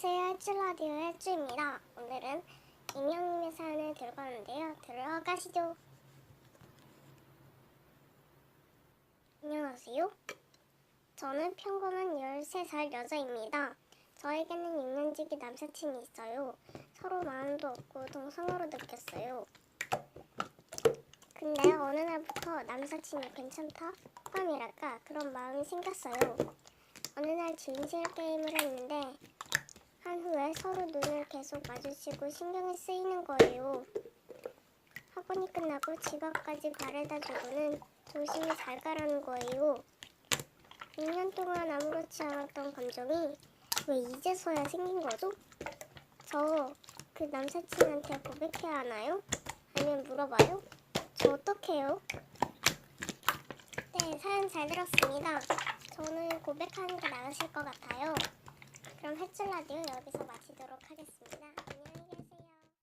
안녕하세요. 해줄라디오의 해주입니다. 오늘은 익명님의 사연을 들고 왔는데요. 들어가시죠. 안녕하세요. 저는 평범한 13살 여자입니다. 저에게는 6년지기 남사친이 있어요. 서로 마음도 없고 동성으로 느꼈어요. 근데 어느 날부터 남사친이 괜찮다? 호감이랄까 그런 마음이 생겼어요. 어느 날 진실 게임을 했는데 계속 마주치고 신경이 쓰이는 거예요. 학원이 끝나고 집 앞까지 바래다 주고는 조심히 잘 가라는 거예요. 6년 동안 아무렇지 않았던 감정이 왜 이제서야 생긴 거죠? 저 그 남사친한테 고백해야 하나요? 아니면 물어봐요? 저 어떡해요? 네, 사연 잘 들었습니다. 저는 고백하는 게 나으실 것 같아요. 그럼 해줄 라디오 여기서 마치도록 하겠습니다.